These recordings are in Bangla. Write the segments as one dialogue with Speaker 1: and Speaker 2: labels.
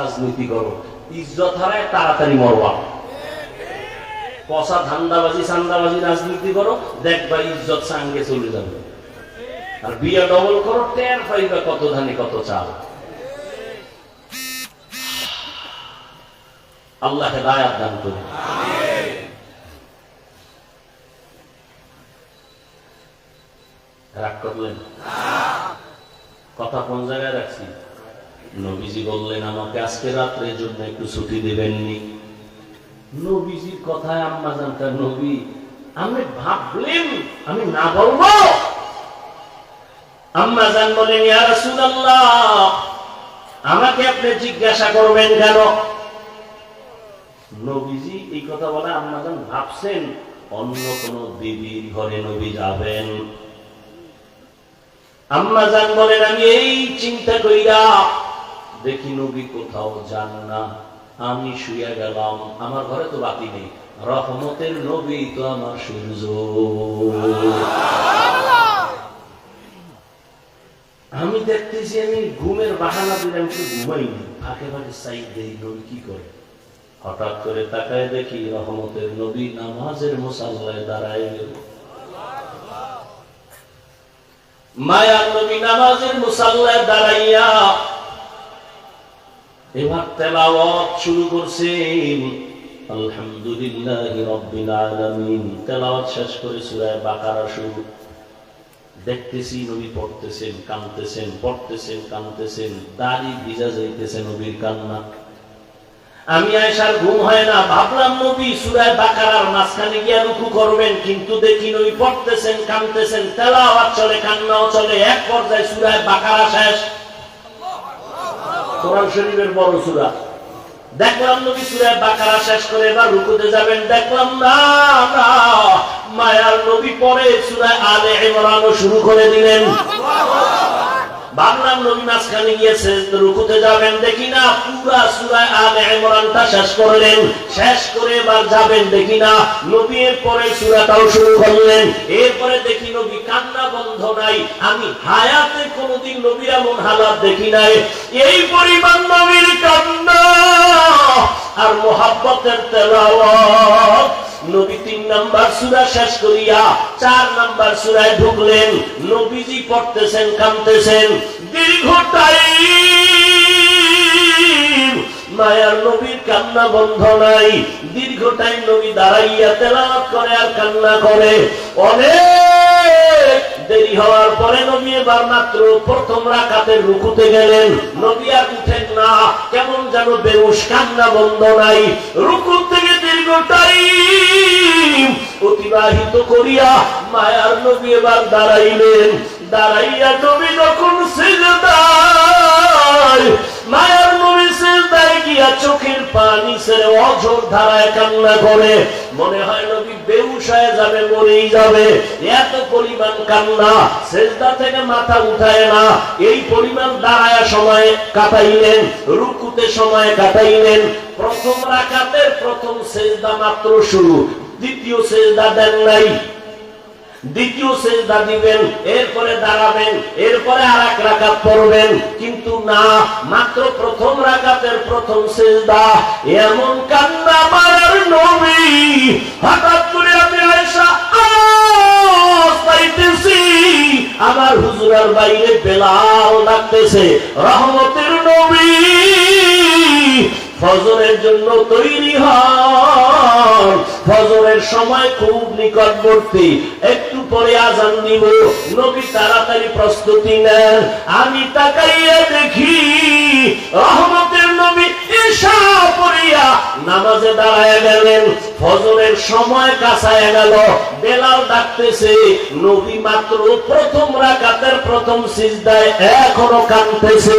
Speaker 1: রাজনীতি করো। ইজ্জত হারায় তাড়াতাড়ি মরবা। ধান্দাবাজি, সান্দাবাজি রাজনীতি করো, দেখবা ইজ্জত সাঙ্গে চলে যাবে। আর বিয়া ডবল করো, টের পাইবা কত ধানে কত চাল। আল্লাহ হেদায়াত দান করুন রাগ করলেন? কথা কোন জায়গায় রাখছি? নবীজি বললেন, আমাকে আজকে রাত্রের জন্য একটু ছুটি দেবেননি। নবীজির কথায় আম্মা জানতার নবী, আমি ভাবলেন আমি না বলব? আম্মা জান বলেন, ইয়া রাসূলুল্লাহ, আমাকে আপনি জিজ্ঞাসা করবেন কেন? নবীজি এই কথা বলে আম্মা জান ভাবছেন, অন্য কোন দেবীর ঘরে নবী যাবেন? আম্মা জান বলেন, আমি এই চিন্তা কইরা দেখি নবী কোথাও যান না। আমি শুয়ে গেলাম, আমার ঘরে তো বাতি নেই। রহমতের নবী তো আমার সূর্য। আমি দেখতেছি আমি ঘুমের বাহানা দিলে আমি তো ঘুমাইনি। ফাঁকে ফাঁকে সাইড দেই নবী কি করে? হঠাৎ করে তাকায় দেখি রহমতের নবী নামাজের মুসাল্লায় দাঁড়ায় গেল। মায়ার নবী নামাজের মুসাল্লায় দাঁড়াইয়া এবার তেলাওয়াত শুরু করছেন। আলহামদুলিল্লাহ রব্বিল আলামিন। তেলাওয়াত শেষ করে সূরা বাকারা শুরু। দেখতেছি নবী পড়তেছেন কাঁদতেছেন পড়তেছেন কাঁদতেছেন দাড়ি ভিজা যাইতেছে নবীর কান্না। আমি আয়সার ঘুম হয় না, ভাবলাম নবী সুরায় বাকারার মাঝখানে গিয়া রুকু করবেন, কিন্তু দেখি নবী পড়তেছেন কাঁদতেছেন তেলাওয়াত চলে, কান্নাও চলে। এক পর্যায়ে সুরায় বাকারা শেষ। কোরআন শরীফের বড় সুরা। দেখলাম নবী সুরায় বাকারা শেষ করে এবার রুকুতে যাবেন। দেখলাম না মায়ার নবী পরে সুরায় আলে এমরানো শুরু করে দিলেন। ভাবলাম নবী মাঝখানে গিয়েছে রুকুতে যাবেন দেখি না, পুরা সুরায় আলে ইমরানটা শেষ করলেন, শেষ করে এবার যাবেন দেখি না, নবী এর পরে সুরাটাও শুরু করলেন, এরপরে দেখি নবী কান্না বন্ধ নাই, আমি হায়াতে কোনোদিন নবীর এমন হালাত দেখি নাই, এই পরিমাণ নবীর কান্না আর মোহাব্বতের তেলাওয়াত নবী তিন নাম্বার সুরা শেষ করিয়া চার নাম্বার সুরায় ঢুকলেন। নবীজি পড়তেছেন কামতেছেন মায়ার নবীর কান্না বন্ধ নাই। দীর্ঘ টাইম নবী দাঁড়াইয়া তেলাওয়াত করে আর কান্না করে। অনেক দেরি হওয়ার পরে নবী এবার মাত্র প্রথম রাকাতের রুকুতে গেলেন। নবী আর উঠেন না। কেমন যেন বেউস কান্না বন্ধ নাই। রুকু থেকে দীর্ঘ অতিবাহিত করিয়া মায়ার নবী এবার দাঁড়াইলেন। দাঁড়াইয়া নবী যখন মায়ার নবী সিজদায় গিয়া চোখের পানি ছেড়ে অঝোর ধারায় কান্না করে। মনে হয় নবী বেউস হয়ে যাবে, মরেই যাবে। এত পরিমাণ কান্না, সেজদা থেকে মাথা উঠায় না। এই পরিমাণ দাঁড়ায় সময় কাটাইলেন, রুকুতে সময় কাটাইলেন। প্রথম রাকাতের প্রথম সেজদা মাত্র শুরু। দ্বিতীয় সেজদা দেন নাই। দ্বিতীয় সেজদা দিবেন, এরপরে দাঁড়াবেন, এরপরে আর এক রাকাত পড়বেন। কিন্তু না, মাত্র প্রথম রাকাতের প্রথম সেজদা, এমন কান্না মারার নবী। হঠাৎ করে আমি আওয়াজ পাইতেছি, আমার হুজুরার বাইরে বেলাল ডাকতেছে, রহমতের নবী। ফজরের জন্য তৈরি হন। ফজরের সময় খুব নিকটবর্তী। একটু পরে আজান দিব। নবী তাড়াতাড়ি প্রস্তুতি নেন। আমি তাকাইয়া দেখি রহমতের নবী ঈশা পড়িয়া নামাজে দাঁড়ায় গেলেন। ফজরের সময় কাছায় গেল। বেলাল ডাকতেছে, নবী মাত্র প্রথম রাকাতের প্রথম সিজদায় এখনও কানতেছে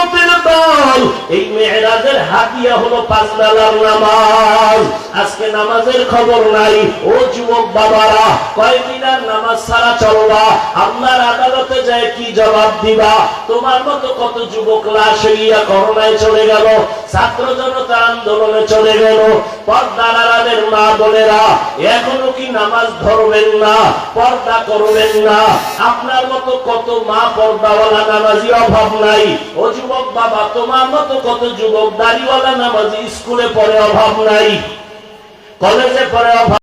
Speaker 1: উম্মতের দল। এই মেহরাজের হাতিয়া হলো পাঁচ বেলার নামাজ। আজকে নামাজের খবর নাই। ও যুবক বাবারা, কয়দিন আর নামাজ ছাড়া চলবা? আল্লাহর আদালতে যায় কি জবাব দিবা? তোমার মতো কত যুবক লাশ হইয়া করোনায় চলে গেল। ছাত্র জনতা আন্দোলনে চলে গেল। পর্দা নারাদের মা বোনেরা, এখনও কি নামাজ ধরবেন না? পর্দা করবেন না? আপনার মতো কত মা পর্দাওয়ালা নামাজি অভাব নাই। ও যুবক বাবা, তোমার মতো কত যুবক দাড়িওয়ালা নামাজি স্কুলে পড়ে অভাব নাই। কলেজে পরে অভাব